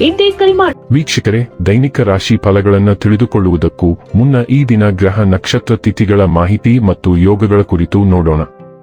ಇಂದೇ ಕರೆ ಮಾಡಿ. ವೀಕ್ಷಕರೇ, ದೈನಿಕ ರಾಶಿ ಫಲಗಳನ್ನು ತಿಳಿದುಕೊಳ್ಳುವುದಕ್ಕೂ ಮುನ್ನ ಈ ದಿನ ಗ್ರಹ ನಕ್ಷತ್ರ ತಿಥಿಗಳ ಮಾಹಿತಿ ಮತ್ತು ಯೋಗಗಳ ಕುರಿತು ನೋಡೋಣ.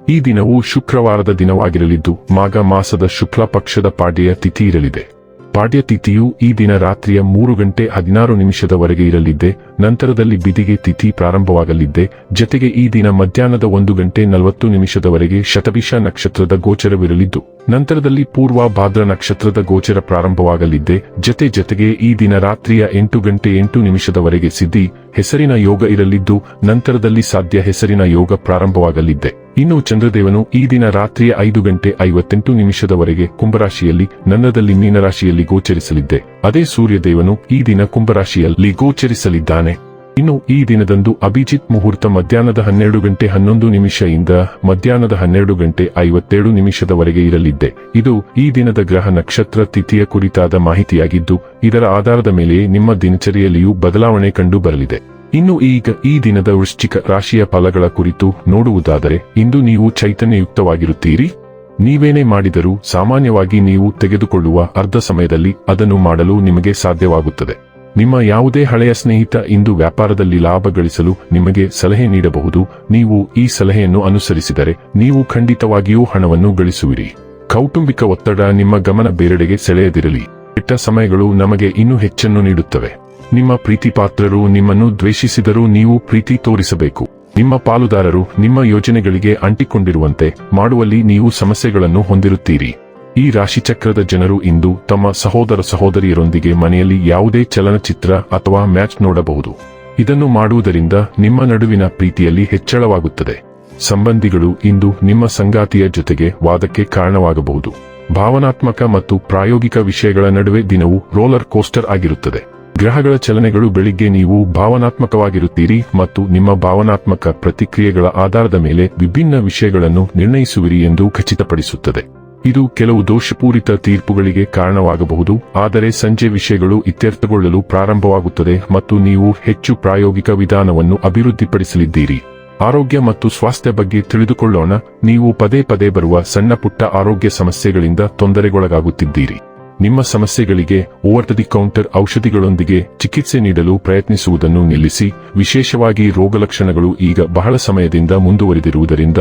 ಈ ದಿನವು ಶುಕ್ರವಾರದ ದಿನವಾಗಿರಲಿದ್ದು, ಮಾಘ ಮಾಸದ ಶುಕ್ಲ ಪಕ್ಷದ ಪಾಡ್ಯ ತಿಥಿ ಇರಲಿದೆ. ಪಾಡ್ಯ ತಿಥಿಯು ಈ ದಿನ ರಾತ್ರಿಯ ಮೂರು ಗಂಟೆ ಹದಿನಾರು ನಿಮಿಷದವರೆಗೆ ಇರಲಿದ್ದೆ, ನಂತರದಲ್ಲಿ ಬಿದಿಗೆ ತಿಥಿ ಪ್ರಾರಂಭವಾಗಲಿದ್ದೆ, ಜತೆಗೆ ಈ ದಿನ ಮಧ್ಯಾಹ್ನದ ಒಂದು ಗಂಟೆ ನಲವತ್ತು ನಿಮಿಷದವರೆಗೆ ಶತಭಿಷ ನಕ್ಷತ್ರದ ಗೋಚರವಿರಲಿದ್ದು, ನಂತರದಲ್ಲಿ ಪೂರ್ವ ಭಾದ್ರ ನಕ್ಷತ್ರದ ಗೋಚರ ಪ್ರಾರಂಭವಾಗಲಿದ್ದೆ, ಜತೆ ಜತೆಗೆ ಈ ದಿನ ರಾತ್ರಿಯ ಎಂಟು ಗಂಟೆ ಎಂಟು ನಿಮಿಷದವರೆಗೆ ಸಿದ್ಧಿ, ಹೆಸರಿನ ಯೋಗ ಇರಲಿದ್ದು, ನಂತರದಲ್ಲಿ ಸಾಧ್ಯ ಹೆಸರಿನ ಯೋಗ ಪ್ರಾರಂಭವಾಗಲಿದ್ದೆ. ಇನ್ನು ಚಂದ್ರದೇವನು ಈ ದಿನ ರಾತ್ರಿಯ ಐದು ಗಂಟೆ ಐವತ್ತೆಂಟು ನಿಮಿಷದವರೆಗೆ ಕುಂಭರಾಶಿಯಲ್ಲಿ ನನ್ನದಲ್ಲಿ ಮೀನರಾಶಿಯಲ್ಲಿ ಗೋಚರಿಸಲಿದ್ದೆ. ಅದೇ ಸೂರ್ಯದೇವನು ಈ ದಿನ ಕುಂಭರಾಶಿಯಲ್ಲಿ ಗೋಚರಿಸಲಿದ್ದಾನೆ. ಇನ್ನು ಈ ದಿನದಂದು ಅಭಿಜಿತ್ ಮುಹೂರ್ತ ಮಧ್ಯಾಹ್ನದ ಹನ್ನೆರಡು ಗಂಟೆ ಹನ್ನೊಂದು ನಿಮಿಷದಿಂದ ಮಧ್ಯಾಹ್ನದ ಹನ್ನೆರಡು ಗಂಟೆ ಐವತ್ತೇಳು ನಿಮಿಷದವರೆಗೆ ಇರಲಿದ್ದೆ. ಇದು ಈ ದಿನದ ಗ್ರಹ ನಕ್ಷತ್ರ ತಿಥಿಯ ಕುರಿತಾದ ಮಾಹಿತಿಯಾಗಿದ್ದು, ಇದರ ಆಧಾರದ ಮೇಲೆ ನಿಮ್ಮ ದಿನಚರಿಯಲ್ಲಿಯೂ ಬದಲಾವಣೆ ಕಂಡು ಬರಲಿದೆ. ಇನ್ನು ಈಗ ಈ ದಿನದ ವೃಶ್ಚಿಕ ರಾಶಿಯ ಫಲಗಳ ಕುರಿತು ನೋಡುವುದಾದರೆ, ಇಂದು ನೀವು ಚೈತನ್ಯಯುಕ್ತವಾಗಿರುತ್ತೀರಿ. ನೀವೇನೇ ಮಾಡಿದರೂ ಸಾಮಾನ್ಯವಾಗಿ ನೀವು ತೆಗೆದುಕೊಳ್ಳುವ ಅರ್ಧ ಸಮಯದಲ್ಲಿ ಅದನ್ನು ಮಾಡಲು ನಿಮಗೆ ಸಾಧ್ಯವಾಗುತ್ತದೆ. ನಿಮ್ಮ ಯಾವುದೇ ಹಳೆಯ ಸ್ನೇಹಿತ ಇಂದು ವ್ಯಾಪಾರದಲ್ಲಿ ಲಾಭ ಗಳಿಸಲು ನಿಮಗೆ ಸಲಹೆ ನೀಡಬಹುದು. ನೀವು ಈ ಸಲಹೆಯನ್ನು ಅನುಸರಿಸಿದರೆ ನೀವು ಖಂಡಿತವಾಗಿಯೂ ಹಣವನ್ನು ಗಳಿಸುವಿರಿ. ಕೌಟುಂಬಿಕ ಒತ್ತಡ ನಿಮ್ಮ ಗಮನ ಬೇರೆಡೆಗೆ ಸೆಳೆಯದಿರಲಿ. ಕೆಟ್ಟ ಸಮಯಗಳು ನಮಗೆ ಇನ್ನೂ ಹೆಚ್ಚನ್ನು ನೀಡುತ್ತವೆ. ನಿಮ್ಮ ಪ್ರೀತಿಪಾತ್ರರು ನಿಮ್ಮನ್ನು ದ್ವೇಷಿಸಿದರೂ ನೀವು ಪ್ರೀತಿ ತೋರಿಸಬೇಕು. ನಿಮ್ಮ ಪಾಲುದಾರರು ನಿಮ್ಮ ಯೋಜನೆಗಳಿಗೆ ಅಂಟಿಕೊಂಡಿರುವಂತೆ ಮಾಡುವಲ್ಲಿ ನೀವು ಸಮಸ್ಯೆಗಳನ್ನು ಹೊಂದಿರುತ್ತೀರಿ. ಈ ರಾಶಿಚಕ್ರದ ಜನರು ಇಂದು ತಮ್ಮ ಸಹೋದರ ಸಹೋದರಿಯರೊಂದಿಗೆ ಮನೆಯಲ್ಲಿ ಯಾವುದೇ ಚಲನಚಿತ್ರ ಅಥವಾ ಮ್ಯಾಚ್ ನೋಡಬಹುದು. ಇದನ್ನು ಮಾಡುವುದರಿಂದ ನಿಮ್ಮ ನಡುವಿನ ಪ್ರೀತಿಯಲ್ಲಿ ಹೆಚ್ಚಳವಾಗುತ್ತದೆ. ಸಂಬಂಧಿಗಳು ಇಂದು ನಿಮ್ಮ ಸಂಗಾತಿಯ ಜೊತೆಗೆ ವಾದಕ್ಕೆ ಕಾರಣವಾಗಬಹುದು. ಭಾವನಾತ್ಮಕ ಮತ್ತು ಪ್ರಾಯೋಗಿಕ ವಿಷಯಗಳ ನಡುವೆ ದಿನವು ರೋಲರ್ ಕೋಸ್ಟರ್ ಆಗಿರುತ್ತದೆ. ಗ್ರಹಗಳ ಚಲನೆಗಳು ಬೆಳಿಗ್ಗೆ ನೀವು ಭಾವನಾತ್ಮಕವಾಗಿರುತ್ತೀರಿ ಮತ್ತು ನಿಮ್ಮ ಭಾವನಾತ್ಮಕ ಪ್ರತಿಕ್ರಿಯೆಗಳ ಆಧಾರದ ಮೇಲೆ ವಿಭಿನ್ನ ವಿಷಯಗಳನ್ನು ನಿರ್ಣಯಿಸುವಿರಿ ಎಂದು ಖಚಿತಪಡಿಸುತ್ತದೆ. ಇದು ಕೆಲವು ದೋಷಪೂರಿತ ತೀರ್ಪುಗಳಿಗೆ ಕಾರಣವಾಗಬಹುದು, ಆದರೆ ಸಂಜೆ ವಿಷಯಗಳು ಇತ್ಯರ್ಥಗೊಳ್ಳಲು ಪ್ರಾರಂಭವಾಗುತ್ತದೆ ಮತ್ತು ನೀವು ಹೆಚ್ಚು ಪ್ರಾಯೋಗಿಕ ವಿಧಾನವನ್ನು ಅಭಿವೃದ್ಧಿಪಡಿಸಲಿದ್ದೀರಿ. ಆರೋಗ್ಯ ಮತ್ತು ಸ್ವಾಸ್ಥ್ಯ ಬಗ್ಗೆ ತಿಳಿದುಕೊಳ್ಳೋಣ. ನೀವು ಪದೇ ಪದೇ ಬರುವ ಸಣ್ಣ ಪುಟ್ಟ ಆರೋಗ್ಯ ಸಮಸ್ಯೆಗಳಿಂದ ತೊಂದರೆಗೊಳಗಾಗುತ್ತಿದ್ದೀರಿ. ನಿಮ್ಮ ಸಮಸ್ಯೆಗಳಿಗೆ ಓವರ್ ದಿ ಕೌಂಟರ್ ಔಷಧಿಗಳೊಂದಿಗೆ ಚಿಕಿತ್ಸೆ ನೀಡಲು ಪ್ರಯತ್ನಿಸುವುದನ್ನು ನಿಲ್ಲಿಸಿ. ವಿಶೇಷವಾಗಿ ರೋಗಲಕ್ಷಣಗಳು ಈಗ ಬಹಳ ಸಮಯದಿಂದ ಮುಂದುವರೆದಿರುವುದರಿಂದ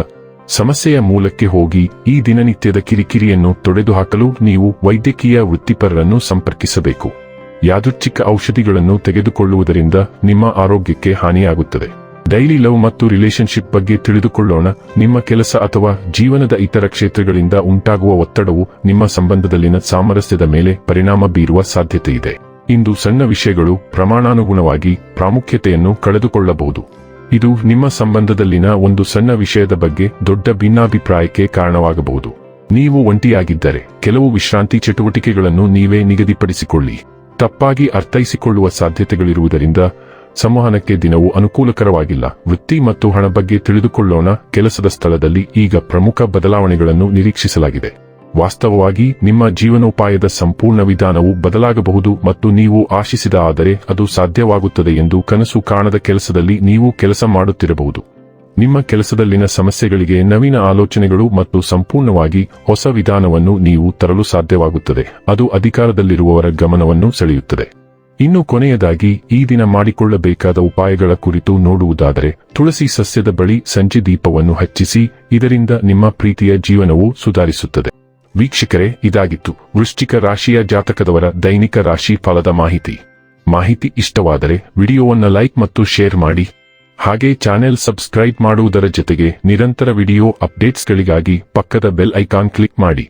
ಸಮಸ್ಯೆಯ ಮೂಲಕ್ಕೆ ಹೋಗಿ ಈ ದಿನನಿತ್ಯದ ಕಿರಿಕಿರಿಯನ್ನು ತೊಡೆದುಹಾಕಲು ನೀವು ವೈದ್ಯಕೀಯ ವೃತ್ತಿಪರರನ್ನು ಸಂಪರ್ಕಿಸಬೇಕು. ಯಾದೃಚ್ಛಿಕ ಔಷಧಿಗಳನ್ನು ತೆಗೆದುಕೊಳ್ಳುವುದರಿಂದ ನಿಮ್ಮ ಆರೋಗ್ಯಕ್ಕೆ ಹಾನಿಯಾಗುತ್ತದೆ. ಡೈಲಿ ಲವ್ ಮತ್ತು ರಿಲೇಶನ್ಶಿಪ್ ಬಗ್ಗೆ ತಿಳಿದುಕೊಳ್ಳೋಣ. ನಿಮ್ಮ ಕೆಲಸ ಅಥವಾ ಜೀವನದ ಇತರ ಕ್ಷೇತ್ರಗಳಿಂದ ಉಂಟಾಗುವ ಒತ್ತಡವು ನಿಮ್ಮ ಸಂಬಂಧದಲ್ಲಿನ ಸಾಮರಸ್ಯದ ಮೇಲೆ ಪರಿಣಾಮ ಬೀರುವ ಸಾಧ್ಯತೆ ಇದೆ ಇಂದು ಸಣ್ಣ ವಿಷಯಗಳು ಪ್ರಮಾಣಾನುಗುಣವಾಗಿ ಪ್ರಾಮುಖ್ಯತೆಯನ್ನು ಕಳೆದುಕೊಳ್ಳಬಹುದು. ಇದು ನಿಮ್ಮ ಸಂಬಂಧದಲ್ಲಿನ ಒಂದು ಸಣ್ಣ ವಿಷಯದ ಬಗ್ಗೆ ದೊಡ್ಡ ಭಿನ್ನಾಭಿಪ್ರಾಯಕ್ಕೆ ಕಾರಣವಾಗಬಹುದು. ನೀವು ಒಂಟಿಯಾಗಿದ್ದರೆ ಕೆಲವು ವಿಶ್ರಾಂತಿ ಚಟುವಟಿಕೆಗಳನ್ನು ನೀವೇ ನಿಗದಿಪಡಿಸಿಕೊಳ್ಳಿ. ತಪ್ಪಾಗಿ ಅರ್ಥೈಸಿಕೊಳ್ಳುವ ಸಾಧ್ಯತೆಗಳಿರುವುದರಿಂದ ಸಂವಹನಕ್ಕೆ ದಿನವು ಅನುಕೂಲಕರವಾಗಿಲ್ಲ. ವೃತ್ತಿ ಮತ್ತು ಹಣ ಬಗ್ಗೆ ತಿಳಿದುಕೊಳ್ಳೋಣ. ಕೆಲಸದ ಸ್ಥಳದಲ್ಲಿ ಈಗ ಪ್ರಮುಖ ಬದಲಾವಣೆಗಳನ್ನು ನಿರೀಕ್ಷಿಸಲಾಗಿದೆ. ವಾಸ್ತವವಾಗಿ, ನಿಮ್ಮ ಜೀವನೋಪಾಯದ ಸಂಪೂರ್ಣ ವಿಧಾನವು ಬದಲಾಗಬಹುದು ಮತ್ತು ನೀವು ಆಶಿಸಿದ ಆದರೆ ಅದು ಸಾಧ್ಯವಾಗುತ್ತದೆ ಎಂದು ಕನಸು ಕಾಣದ ಕೆಲಸದಲ್ಲಿ ನೀವು ಕೆಲಸ ಮಾಡುತ್ತಿರಬಹುದು. ನಿಮ್ಮ ಕೆಲಸದಲ್ಲಿನ ಸಮಸ್ಯೆಗಳಿಗೆ ನವೀನ ಆಲೋಚನೆಗಳು ಮತ್ತು ಸಂಪೂರ್ಣವಾಗಿ ಹೊಸ ವಿಧಾನವನ್ನು ನೀವು ತರಲು ಸಾಧ್ಯವಾಗುತ್ತದೆ. ಅದು ಅಧಿಕಾರದಲ್ಲಿರುವವರ ಗಮನವನ್ನು ಸೆಳೆಯುತ್ತದೆ. ಇನ್ನು ಕೊನೆಯದಾಗಿ ಈ ದಿನ ಮಾಡಿಕೊಳ್ಳಬೇಕಾದ ಉಪಾಯಗಳ ಕುರಿತು ನೋಡುವುದಾದರೆ, ತುಳಸಿ ಸಸ್ಯದ ಬಳಿ ಸಂಜೆ ದೀಪವನ್ನು ಹಚ್ಚಿಸಿ, ಇದರಿಂದ ನಿಮ್ಮ ಪ್ರೀತಿಯ ಜೀವನವು ಸುಧಾರಿಸುತ್ತದೆ. ವೀಕ್ಷಕರೇ, ಇದಾಗಿತ್ತು. ವೃಶ್ಚಿಕ ರಾಶಿಯ ಜಾತಕದವರ ದೈನಿಕ ರಾಶಿ ಫಲದ ಮಾಹಿತಿ. ಮಾಹಿತಿ ಇಷ್ಟವಾದರೆ ವಿಡಿಯೋವನ್ನು ಲೈಕ್ ಮತ್ತು ಶೇರ್ ಮಾಡಿ. ಹಾಗೆ ಚಾನೆಲ್ ಸಬ್ಸ್ಕ್ರೈಬ್ ಮಾಡುವುದರ ಜೊತೆಗೆ ನಿರಂತರ ವಿಡಿಯೋ ಅಪ್ಡೇಟ್ಸ್ಗಳಿಗಾಗಿ ಪಕ್ಕದ ಬೆಲ್ ಐಕಾನ್ ಕ್ಲಿಕ್ ಮಾಡಿ.